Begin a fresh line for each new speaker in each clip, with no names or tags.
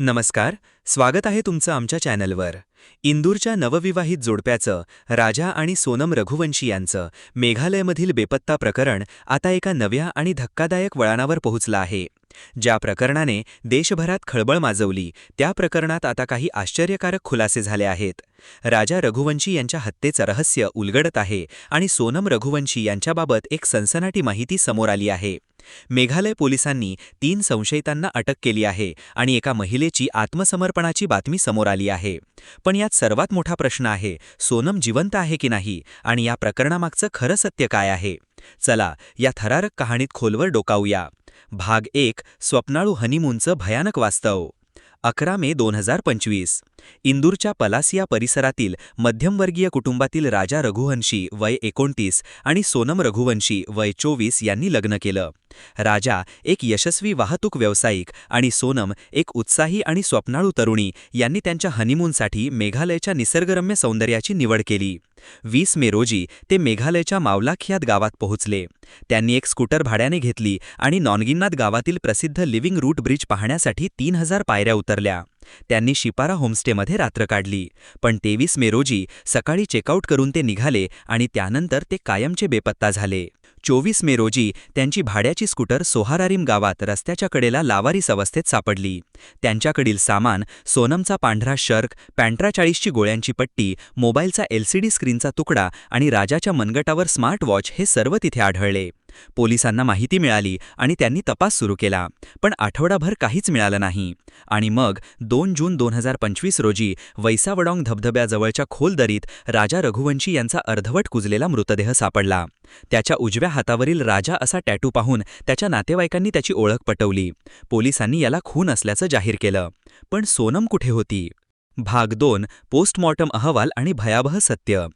नमस्कार स्वागत आहे तुमचं आमच्या चॅनलवर. इंदूरच्या नवविवाहित जोडप्याचं राजा आणि सोनम रघुवंशी यांचं मेघालयमधील बेपत्ता प्रकरण आता एका नव्या आणि धक्कादायक वळणावर पोहोचलं आहे. ज्या प्रकरणाने देशभरात खळबळ माजवली त्या प्रकरणात आता काही आश्चर्यकारक खुलासे झाले आहेत. राजा रघुवंशी यांच्या हत्येचं रहस्य उलगडत आहे आणि सोनम रघुवंशी यांच्याबाबत एक सनसनाटी माहिती समोर आली आहे. मेघालय पोलिसांनी तीन संशयितांना अटक केली आहे आणि एका महिलेची आत्मसमर्पणाची बातमी समोर आली आहे. पण यात सर्वात मोठा प्रश्न आहे सोनम जिवंत आहे की नाही आणि या प्रकरणामागचं खरं सत्य काय आहे? चला या थरारक कहाणीत खोलवर डोकावूया. भाग एक स्वप्नाळू हनीमूनचं भयानक वास्तव. अकरा मे दोन हजार पंचवीस. इंदूरच्या पलासिया परिसरातील मध्यमवर्गीय कुटुंबातील राजा रघुवंशी वय एकोणतीस आणि सोनम रघुवंशी वय चोवीस यांनी लग्न केलं. राजा एक यशस्वी वाहतूक व्यावसायिक आणि सोनम एक उत्साही आणि स्वप्नाळू तरुणी यांनी त्यांच्या हनीमूनसाठी मेघालयच्या निसर्गरम्य सौंदर्याची निवड केली. वीस मे रोजी ते मेघालयच्या मावलाखियात गावात पोहोचले. त्यांनी एक स्कूटर भाड्याने घेतली आणि नॉनगिन्नाथ गावातील प्रसिद्ध लिव्हिंग रूट ब्रिज पाहण्यासाठी तीन हजार पायऱ्या उतरल्या. त्यांनी शिपारा होमस्टेमध्ये रात्र काढली. पण तेवीस मे रोजी सकाळी चेकआउट करून ते निघाले आणि त्यानंतर ते कायमचे बेपत्ता झाले. चोवीस मे रोजी त्यांची भाड्याची स्कूटर सोहारारीम गावात रस्त्याच्या कडेला लावारीस अवस्थेत सापडली. त्यांच्याकडील सामान सोनमचा पांढरा शर्क पॅन्ट्रा चाळीसची गोळ्यांची पट्टी मोबाईलचा एलसीडी स्क्रीनचा तुकडा आणि राजाच्या मनगटावर स्मार्ट वॉच हे सर्व तिथे आढळले. पोलिसांना माहिती मिळाली आणि त्यांनी तपास सुरू केला. पण आठवडाभर काहीच मिळालं नाही. आणि मग दोन जून दोन हजार पंचवीस रोजी वैसावडॉंग धबधब्याजवळच्या खोल दरीत राजा रघुवंशी यांचा अर्धवट कुजलेला मृतदेह सापडला. त्याच्या उजव्या हातावरील राजा असा टॅटू पाहून त्याच्या नातेवाईकांनी त्याची ओळख पटवली. पोलिसांनी याला खून असल्याचं जाहीर केलं. पण सोनम कुठे होती? भाग दोन पोस्टमॉर्टम अहवाल आणि भयावह सत्य.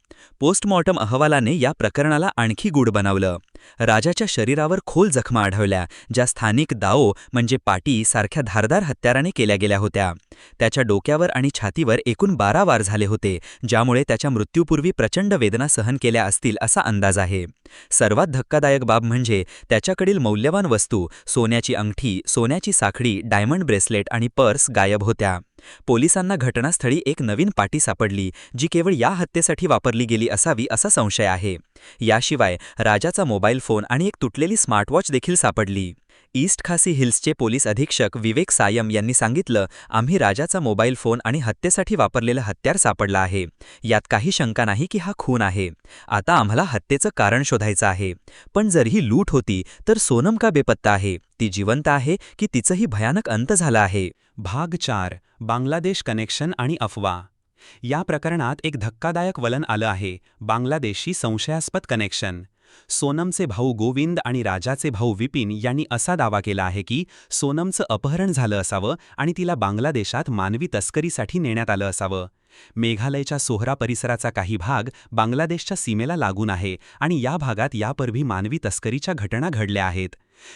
पोस्टमॉर्टम अहवालाने या प्रकरणाला आणखी गूढ बनवलं. राजाच्या शरीरावर खोल जखमा आढळल्या ज्या स्थानिक दाओ म्हणजे पाटी सारख्या धारदार हत्याराने केल्या गेल्या होत्या. त्याच्या डोक्यावर आणि छातीवर एकूण बारा वार झाले होते ज्यामुळे त्याच्या मृत्यूपूर्वी प्रचंड वेदना सहन केल्या असतील असा अंदाज आहे. सर्वात धक्कादायक बाब म्हणजे त्याच्याकडील मौल्यवान वस्तू सोन्याची अंगठी सोन्याची साखळी डायमंड ब्रेसलेट आणि पर्स गायब होत्या. पोलिसांना घटनास्थळी एक नवीन पाटी सापडली जी केवळ या हत्येसाठी वापरली गेली असावी असा संशय आहे. याशिवाय राजाचा मोबाईल फोन आणि एक तुटलेली स्मार्टवॉच देखील सापडली. ईस्ट खासी हिल्सचे पोलीस अधीक्षक विवेक सायम यांनी सांगितलं आम्ही राजाचा मोबाईल फोन आणि हत्येसाठी वापरलेलं हत्यार सापडलं आहे. यात काही शंका नाही की हा खून आहे. आता आम्हाला हत्येचं कारण शोधायचं आहे. पण जर ही लूट होती तर सोनम का बेपत्ता आहे? ती जिवंत आहे की तिचंही भयानक अंत झाला आहे?
भाग चार बांगलादेश कनेक्शन आणि अफवा. या प्रकरणात एक धक्कादायक वलन आलं आहे बांगलादेशी संशयास्पद कनेक्शन. सोनमचे भाऊ गोविंद आणि राजाचे भाऊ विपिन यांनी असा दावा केला आहे की सोनमचं अपहरण झालं असावं आणि तिला बांगलादेशात मानवी तस्करीसाठी नेण्यात आलं असावं. मेघालयच्या सोहरा परिसराचा काही भाग बांगलादेशच्या सीमेला लागून आहे आणि या भागात यापूर्वी मानवी तस्करीच्या घटना घडल्या आहेत.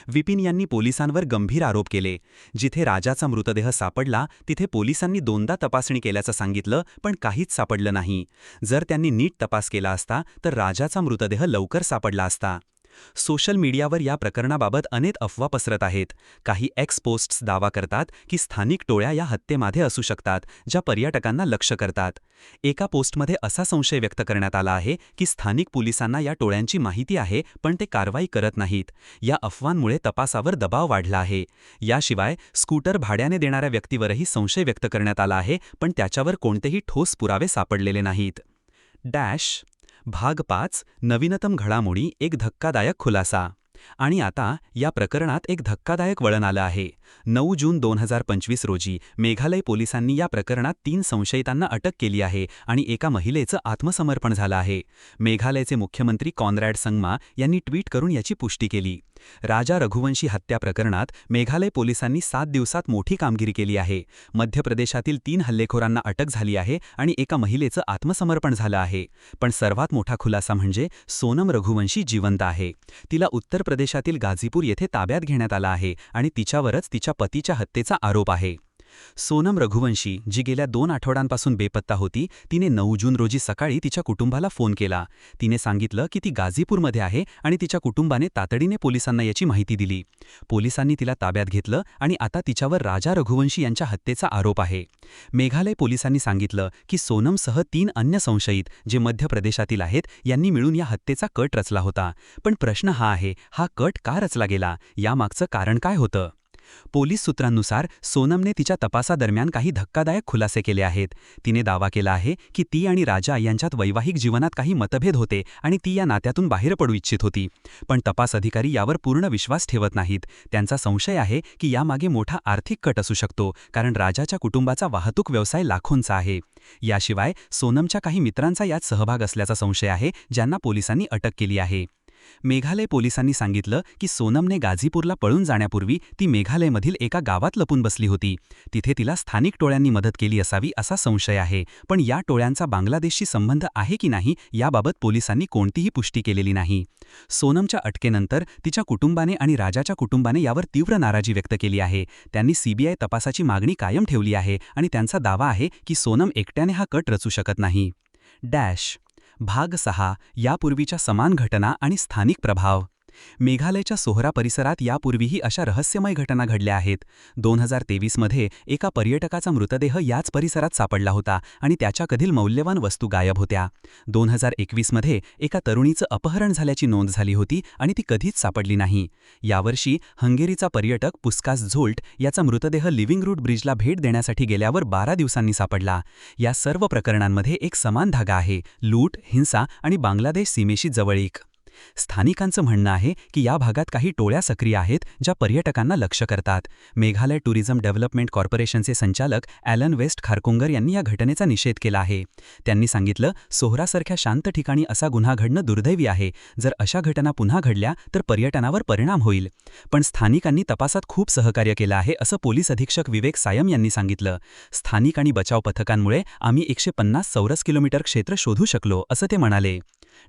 विपिन यांनी पोलिसांवर गंभीर आरोप केले. जिथे राजाचा मृतदेह सापडला तिथे पोलिसांनी दोनदा तपासणी केल्याचं सांगितलं पण काहीच सापडलं नाही. जर त्यांनी नीट तपास केला असता तर राजाचा मृतदेह लवकर सापडला असता. सोशल मीडियावर या प्रकरणाबाबत अनेक अफवा पसरत आहेत. काही एक्स पोस्ट्स दावा करतात की स्थानिक टोळ्या या हत्येमध्ये असू शकतात ज्या पर्यटकांना लक्ष करतात. एका पोस्टमध्ये असा संशय व्यक्त करण्यात आला आहे की स्थानिक पोलिसांना या टोळ्यांची माहिती आहे पण ते कारवाई करत नाहीत. या अफवांमुळे तपासावर दबाव वाढला आहे. याशिवाय स्कूटर भाड्याने देणाऱ्या व्यक्तीवरही संशय व्यक्त करण्यात आला आहे पण त्याच्यावर कोणतेही ठोस पुरावे सापडलेले नाहीत. डॅश भाग पाच नवीनतम घडामोडी एक धक्कादायक खुलासा. आणि आता या प्रकरणात एक धक्कादायक वळण आलं आहे. नऊ जून दोन हजार पंचवीस रोजी मेघालय पोलिसांनी या प्रकरणात तीन संशयितांना अटक केली आहे आणि एका महिलेचं आत्मसमर्पण झालं आहे. मेघालयचे मुख्यमंत्री कॉनरॅड संगमा यांनी ट्विट करून याची पुष्टी केली. राजा रघुवंशी हत्या प्रकरणात मेघालय पोलिसांनी सात दिवसात मोठी कामगिरी केली आहे. मध्य प्रदेशातील तीन हल्लेखोरांना अटक झाली आहे आणि एका महिलेचं आत्मसमर्पण झालं आहे. पण सर्वात मोठा खुलासा म्हणजे सोनम रघुवंशी जिवंत आहे. तिला उत्तर प्रदेशातील गाझीपूर येथे ताब्यात घेण्यात आला आहे आणि तिच्यावरच तिच्या पतीच्या हत्येचा आरोप आहे. सोनम रघुवंशी जी गेल्या दोन आठवड्यांपासून बेपत्ता होती तिने नऊ जून रोजी सकाळी तिच्या कुटुंबाला फोन केला. तिने सांगितलं की ती गाझीपूरमध्ये आहे आणि तिच्या कुटुंबाने तातडीने पोलिसांना याची माहिती दिली. पोलिसांनी तिला ताब्यात घेतलं आणि आता तिच्यावर राजा रघुवंशी यांच्या हत्येचा आरोप आहे. मेघालय पोलिसांनी सांगितलं की सोनमसह तीन अन्य संशयित जे मध्य प्रदेशातील आहेत यांनी मिळून या हत्येचा कट रचला होता. पण प्रश्न हा आहे हा कट का रचला गेला? यामागचं कारण काय होतं? पोलीस सूत्रांनुसार सोनमने तिच्या तपासादरम्यान काही धक्कादायक खुलासे केले आहेत. तिने दावा केला आहे की ती आणि राजा यांच्यात वैवाहिक जीवनात काही मतभेद होते आणि ती या नात्यातून बाहेर पडू इच्छित होती. पण तपास अधिकारी यावर पूर्ण विश्वास ठेवत नाहीत. त्यांचा संशय आहे की यामागे मोठा आर्थिक कट असू शकतो कारण राजाच्या कुटुंबाचा वाहतूक व्यवसाय लाखोंचा आहे. याशिवाय सोनमच्या काही मित्रांचा यात सहभाग असल्याचा संशय आहे ज्यांना पोलिसांनी अटक केली आहे. मेघालय पोलिसांनी सांगितलं की सोनमने गाझीपूरला पळून जाण्यापूर्वी ती मेघालयमधील एका गावात लपून बसली होती. तिथे तिला स्थानिक टोळ्यांनी मदत केली असावी असा संशय आहे. पण या टोळ्यांचा बांगलादेशशी संबंध आहे की नाही याबाबत पोलिसांनी कोणतीही पुष्टी केलेली नाही. सोनमच्या अटकेनंतर तिच्या कुटुंबाने आणि राजाच्या कुटुंबाने यावर तीव्र नाराजी व्यक्त केली आहे. त्यांनी सीबीआय तपासाची मागणी कायम ठेवली आहे आणि त्यांचा दावा आहे की सोनम एकट्याने हा कट रचू शकत नाही. डॅश भाग सहा यापूर्वीच्या समान घटना आणि स्थानिक प्रभाव. मेघालयच्या सोहरा परिसरात यापूर्वीही अशा रहस्यमय घटना घडल्या आहेत. दोन हजार तेवीसमध्ये एका पर्यटकाचा मृतदेह याच परिसरात सापडला होता आणि त्याच्याकडील मौल्यवान वस्तू गायब होत्या. दोन हजार एकवीसमध्ये एका तरुणीचं अपहरण झाल्याची नोंद झाली होती आणि ती कधीच सापडली नाही. यावर्षी हंगेरीचा पर्यटक पुस्कास झोल्ट याचा मृतदेह लिव्हिंग रूट ब्रिजला भेट देण्यासाठी गेल्यावर बारा दिवसांनी सापडला. या सर्व प्रकरणांमध्ये एक समान धागा आहे लूट हिंसा आणि बांगलादेश सीमेशी जवळीक. स्थानिकांचं म्हणणं आहे की या भागात काही टोळ्या सक्रिय आहेत ज्या पर्यटकांना लक्ष करतात. मेघालय टुरिझम डेव्हलपमेंट कॉर्पोरेशनचे संचालक ॲलन वेस्ट खारकुंगर यांनी या घटनेचा निषेध केला आहे. त्यांनी सांगितलं सोहरासारख्या शांत ठिकाणी असा गुन्हा घडणं दुर्दैवी आहे. जर अशा घटना पुन्हा घडल्या तर पर्यटनावर परिणाम होईल पण स्थानिकांनी तपासात खूप सहकार्य केलं आहे असं पोलीस अधीक्षक विवेक सायम यांनी सांगितलं. स्थानिक आणि बचाव पथकांमुळे आम्ही एकशे पन्नास चौरस किलोमीटर क्षेत्र शोधू शकलो असं ते म्हणाले.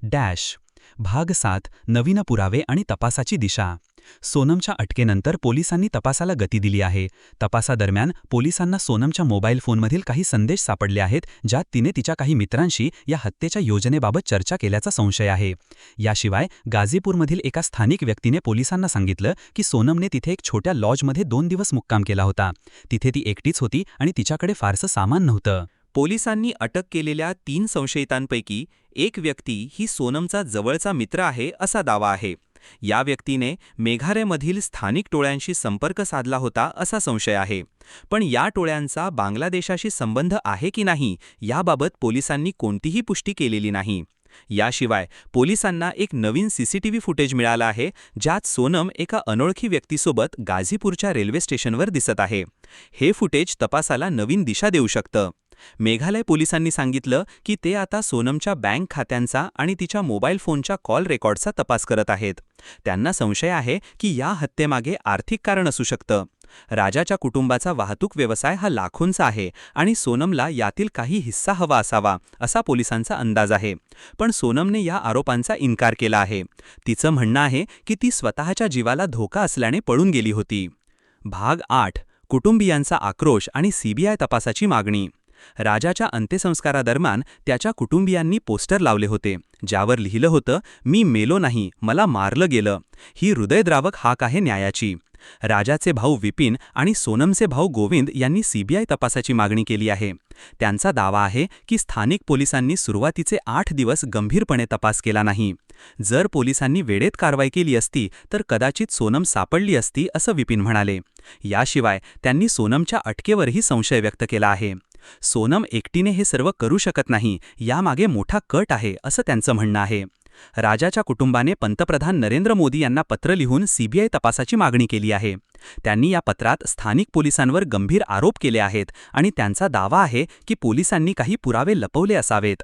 डॅश भाग सात नवीन पुरावे आणि तपासाची दिशा. सोनमच्या अटकेनंतर पोलिसांनी तपासाला गती दिली आहे. तपासादरम्यान पोलिसांना सोनमच्या मोबाईल फोनमधील काही संदेश सापडले आहेत ज्यात तिने तिच्या काही मित्रांशी या हत्येच्या योजनेबाबत चर्चा केल्याचा संशय आहे. याशिवाय गाझीपूरमधील एका स्थानिक व्यक्तीने पोलिसांना सांगितलं की सोनमने तिथे एक छोट्या लॉजमध्ये दोन दिवस मुक्काम केला होता. तिथे ती एकटीच होती आणि तिच्याकडे फारसं सामान नव्हतं.
पोलिसांनी अटक केलेल्या तीन संशयितांपैकी एक व्यक्ती ही सोनमचा जवळचा मित्र आहे असा दावा आहे. या व्यक्तीने मेघालयमधील स्थानिक टोळ्यांशी संपर्क साधला होता असा संशय आहे. पण या टोळ्यांचा बांगलादेशाशी संबंध आहे की नाही याबाबत पोलिसांनी कोणतीही पुष्टी केलेली नाही. याशिवाय पोलिसांना एक नवीन सीसीटीव्ही फुटेज मिळालं आहे ज्यात सोनम एका अनोळखी व्यक्तीसोबत गाझीपूरच्या रेल्वे स्टेशनवर दिसत आहे. हे फुटेज तपासाला नवीन दिशा देऊ शकतं. मेघालय पोलिसांनी सांगितलं की ते आता सोनमच्या बँक खात्यांचा आणि तिच्या मोबाईल फोनच्या कॉल रेकॉर्डचा तपास करत आहेत. त्यांना संशय आहे की या हत्येमागे आर्थिक कारण असू शकतं. राजाच्या कुटुंबाचा वाहतूक व्यवसाय हा लाखोंचा आहे आणि सोनमला यातील काही हिस्सा हवा असावा असा पोलिसांचा अंदाज आहे. पण सोनमने या आरोपांचा इन्कार केला आहे. तिचं म्हणणं आहे की ती स्वतःच्या जीवाला धोका असल्याने पळून गेली होती. भाग आठ कुटुंबियांचा आक्रोश आणि सीबीआय तपासाची मागणी. राजाच्या अंत्यसंस्कारादरम्यान त्याच्या कुटुंबियांनी पोस्टर लावले होते ज्यावर लिहिलं होतं मी मेलो नाही मला मारलं गेलं. ही हृदयद्रावक हाक आहे न्यायाची. राजाचे भाऊ विपिन आणि सोनमचे भाऊ गोविंद यांनी सीबीआय तपासाची मागणी केली आहे. त्यांचा दावा आहे की स्थानिक पोलिसांनी सुरुवातीचे आठ दिवस गंभीरपणे तपास केला नाही. जर पोलिसांनी वेळेत कारवाई केली असती तर कदाचित सोनम सापडली असती असं विपिन म्हणाले. याशिवाय त्यांनी सोनमच्या अटकेवरही संशय व्यक्त केला आहे. सोनम एकटीने हे सर्व करू शकत नाही यामागे मोठा कट आहे असं त्यांचं म्हणणं आहे. राजाच्या कुटुंबाने पंतप्रधान नरेंद्र मोदी यांना पत्र लिहून सीबीआय तपासाची मागणी केली आहे. त्यांनी या पत्रात स्थानिक पोलिसांवर गंभीर आरोप केले आहेत आणि त्यांचा दावा आहे की पोलिसांनी काही पुरावे लपवले असावेत.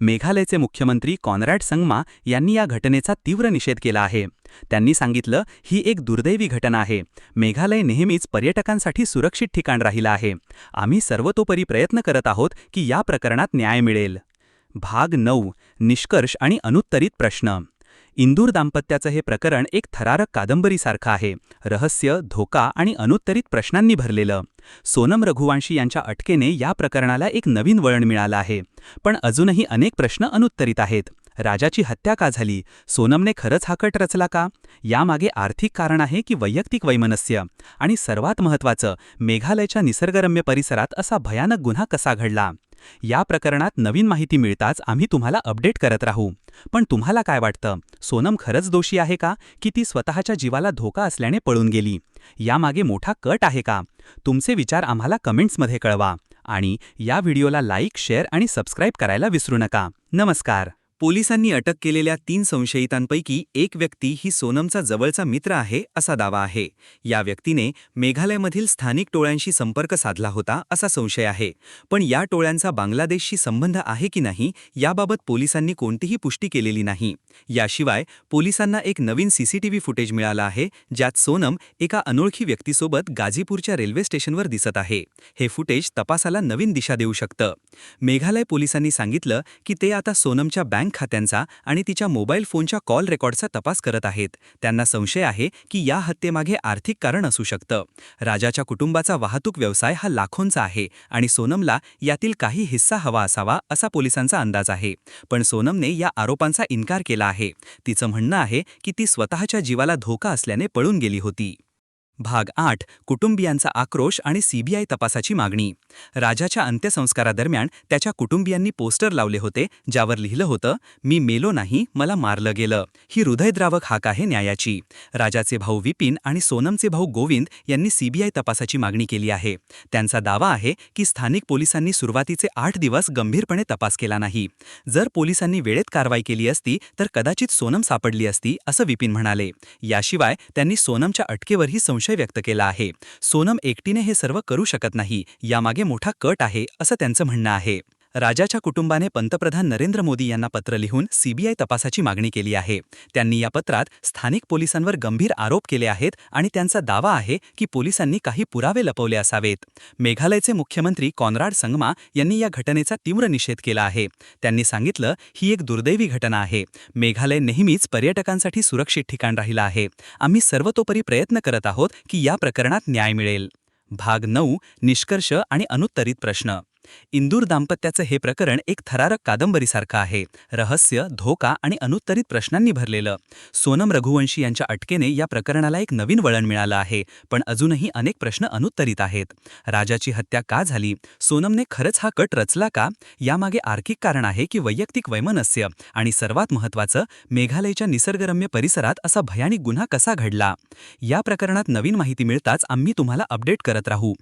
मेघालयचे मुख्यमंत्री कॉनरॅड संगमा यांनी या घटनेचा तीव्र निषेध केला आहे. त्यांनी सांगितलं ही एक दुर्दैवी घटना आहे. मेघालय नेहमीच पर्यटकांसाठी सुरक्षित ठिकाण राहिलं आहे. आम्ही सर्वतोपरी प्रयत्न करत आहोत की या प्रकरणात न्याय मिळेल. भाग नऊ निष्कर्ष आणि अनुत्तरित प्रश्न.
इंदूर दाम्पत्याचं हे प्रकरण एक थरारक कादंबरीसारखं आहे. रहस्य धोका आणि अनुत्तरित प्रश्नांनी भरलेलं. सोनम रघुवंशी यांच्या अटकेने या प्रकरणाला एक नवीन वळण मिळालं आहे. पण अजूनही अनेक प्रश्न अनुत्तरित आहेत. राजाची हत्या का झाली? सोनमने खरंच हा कट रचला का? यामागे आर्थिक कारण आहे की वैयक्तिक वैमनस्य? आणि सर्वात महत्त्वाचं मेघालयच्या निसर्गरम्य परिसरात असा भयानक गुन्हा कसा घडला? या प्रकरणात नवीन माहिती मिळताच आम्ही तुम्हाला अपडेट करत राहू. पण तुम्हाला काय वाटतं? सोनम खरंच दोषी आहे का? की ती स्वतःच्या जीवाला धोका असल्याने पळून गेली? यामागे मोठा कट आहे का? तुमचे विचार आम्हाला कमेंट्समध्ये कळवा. आणि या व्हिडिओला लाईक शेअर आणि सबस्क्राईब करायला विसरू नका. नमस्कार.
पोलिसांनी अटक केलेल्या तीन संशयितांपैकी एक व्यक्ती ही सोनमचा जवळचा मित्र आहे असा दावा आहे. या व्यक्तीने मेघालयमधील स्थानिक टोळ्यांशी संपर्क साधला होता असा संशय आहे. पण या टोळ्यांचा बांगलादेशशी संबंध आहे की नाही याबाबत पोलिसांनी कोणतीही पुष्टी केलेली नाही. याशिवाय पोलिसांना एक नवीन सीसीटीव्ही फुटेज मिळालं आहे ज्यात सोनम एका अनोळखी व्यक्तीसोबत गाझीपूरच्या रेल्वे स्टेशनवर दिसत आहे. हे फुटेज तपासाला नवीन दिशा देऊ शकतं. मेघालय पोलिसांनी सांगितलं की ते आता सोनमच्या बँक खात्यांचा आणि तिच्या मोबाईल फोनच्या कॉल रेकॉर्डचा तपास करत आहेत. त्यांना संशय आहे की या हत्येमागे आर्थिक कारण असू शकतं. राजाच्या कुटुंबाचा वाहतूक व्यवसाय हा लाखोंचा आहे आणि सोनमला यातील काही हिस्सा हवा असावा असा पोलिसांचा अंदाज आहे. पण सोनमने या आरोपांचा इन्कार केला आहे. तिचं म्हणणं आहे की ती स्वतःच्या जीवाला धोका असल्याने पळून गेली होती. भाग आठ कुटुंबियांचा आक्रोश आणि सीबीआय तपासाची मागणी. राजाच्या अंत्यसंस्कारादरम्यान त्याच्या कुटुंबियांनी पोस्टर लावले होते ज्यावर लिहिलं होतं मी मेलो नाही मला मारलं गेलं. ही हृदयद्रावक हाक आहे न्यायाची. राजाचे भाऊ विपिन आणि सोनमचे भाऊ गोविंद यांनी सीबीआय तपासाची मागणी केली आहे. त्यांचा दावा आहे की स्थानिक पोलिसांनी सुरुवातीचे आठ दिवस गंभीरपणे तपास केला नाही. जर पोलिसांनी वेळेत कारवाई केली असती तर कदाचित सोनम सापडली असती असं विपिन म्हणाले. याशिवाय त्यांनी सोनमच्या अटकेवरही संशय व्यक्त केला आहे. सोनम एकटीने हे सर्व करू शकत नाही. यामागे मोठा कट आहे असं त्यांचं म्हणणं आहे. राजाच्या कुटुंबाने पंतप्रधान नरेंद्र मोदी यांना पत्र लिहून सीबीआय तपासाची मागणी केली आहे. त्यांनी या पत्रात स्थानिक पोलिसांवर गंभीर आरोप केले आहेत आणि त्यांचा दावा आहे की पोलिसांनी काही पुरावे लपवले असावेत. मेघालयचे मुख्यमंत्री कॉनराड संगमा यांनी या घटनेचा तीव्र निषेध केला आहे. त्यांनी सांगितलं ही एक दुर्दैवी घटना आहे. मेघालय नेहमीच पर्यटकांसाठी सुरक्षित ठिकाण राहिलं आहे. आम्ही सर्वतोपरी प्रयत्न करत आहोत की या प्रकरणात न्याय मिळेल. भाग नऊ निष्कर्ष आणि अनुत्तरित प्रश्न. इंदूर दाम्पत्याचं हे प्रकरण एक थरारक कादंबरीसारखं आहे. रहस्य धोका आणि अनुत्तरित प्रश्नांनी भरलेलं. सोनम रघुवंशी यांच्या अटकेने या प्रकरणाला एक नवीन वळण मिळालं आहे पण अजूनही अनेक प्रश्न अनुत्तरित आहेत. राजाची हत्या का झाली? सोनमने खरंच हा कट रचला का? यामागे आर्थिक कारण आहे की वैयक्तिक वैमनस्य? आणि सर्वात महत्त्वाचं मेघालयच्या निसर्गरम्य परिसरात असा भयानिक गुन्हा कसा घडला? या प्रकरणात नवीन माहिती मिळताच आम्ही तुम्हाला अपडेट करत राहू.